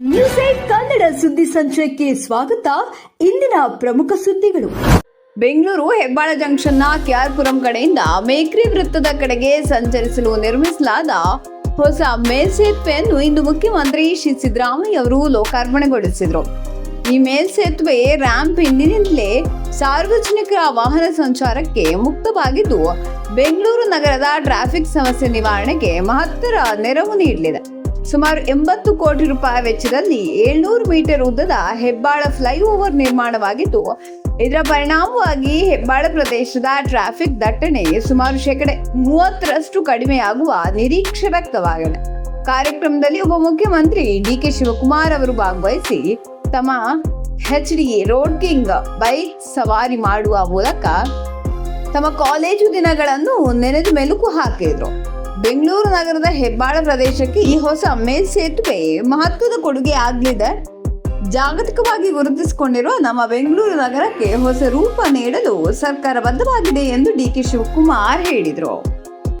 News eight Kannada ಸುದ್ದಿ ಸಂಚಯಕ್ಕೆ ಸ್ವಾಗತ. ಇಂದಿನ ಪ್ರಮುಖ ಸುದ್ದಿಗಳು. ಬೆಂಗಳೂರು ಹೆಬ್ಬಾಳ ಜಂಕ್ಷನ್ನ ಕೆಆರ್ಪುರಂ ಕಡೆಯಿಂದ ಮೇಕ್ರಿ ವೃತ್ತದ ಕಡೆಗೆ ಸಂಚರಿಸಲು ನಿರ್ಮಿಸಲಾದ ಹೊಸ ಮೇಲ್ಸೇತುವೆಯನ್ನು ಇಂದು ಮುಖ್ಯಮಂತ್ರಿ ಶ್ರೀ ಸಿದ್ದರಾಮಯ್ಯ ಅವರು ಲೋಕಾರ್ಪಣೆಗೊಳಿಸಿದರು. ಈ ಮೇಲ್ಸೇತುವೆ ರ್ಯಾಂಪ್ ಇಂದಿನಿಂದಲೇ ಸಾರ್ವಜನಿಕರ ವಾಹನ ಸಂಚಾರಕ್ಕೆ ಮುಕ್ತವಾಗಿದ್ದು, ಬೆಂಗಳೂರು ನಗರದ ಟ್ರಾಫಿಕ್ ಸಮಸ್ಯೆ ನಿವಾರಣೆಗೆ ಮಹತ್ತರ ನೆರವು ನೀಡಲಿದೆ. ಸುಮಾರು ಎಂಬತ್ತು ಕೋಟಿ ರೂಪಾಯಿ ವೆಚ್ಚದಲ್ಲಿ ಏಳ್ನೂರು ಮೀಟರ್ ಉದ್ದದ ಹೆಬ್ಬಾಳ ಫ್ಲೈಓವರ್ ನಿರ್ಮಾಣವಾಗಿದ್ದು, ಇದರ ಪರಿಣಾಮವಾಗಿ ಹೆಬ್ಬಾಳ ಪ್ರದೇಶದ ಟ್ರಾಫಿಕ್ ದಟ್ಟಣೆ ಸುಮಾರು ಶೇಕಡ ಮೂವತ್ತರಷ್ಟು ಕಡಿಮೆಯಾಗುವ ನಿರೀಕ್ಷೆ ವ್ಯಕ್ತವಾಗಿದೆ ಕಾರ್ಯಕ್ರಮದಲ್ಲಿ ಉಪಮುಖ್ಯಮಂತ್ರಿ ಡಿ ಕೆ ಶಿವಕುಮಾರ್ ಅವರು ಭಾಗವಹಿಸಿ ತಮ್ಮ H D Road King bike ಸವಾರಿ ಮಾಡುವ ಮೂಲಕ ತಮ್ಮ ಕಾಲೇಜು ದಿನಗಳನ್ನು ನೆನೆದು ಮೆಲುಕು ಹಾಕಿದ್ರು. ಬೆಂಗಳೂರು ನಗರದ ಹೆಬ್ಬಾಳ ಪ್ರದೇಶಕ್ಕೆ ಈ ಹೊಸ ಮೇಲ್ಸೇತುವೆ ಮಹತ್ವದ ಕೊಡುಗೆ ಆಗಲಿದೆ. ಜಾಗತಿಕವಾಗಿ ಗುರುತಿಸಿಕೊಂಡಿರುವ ನಮ್ಮ ಬೆಂಗಳೂರು ನಗರಕ್ಕೆ ಹೊಸ ರೂಪ ನೀಡಲು ಸರ್ಕಾರ ಬದ್ಧವಾಗಿದೆ ಎಂದು ಡಿ ಕೆ ಶಿವಕುಮಾರ್ ಹೇಳಿದರು.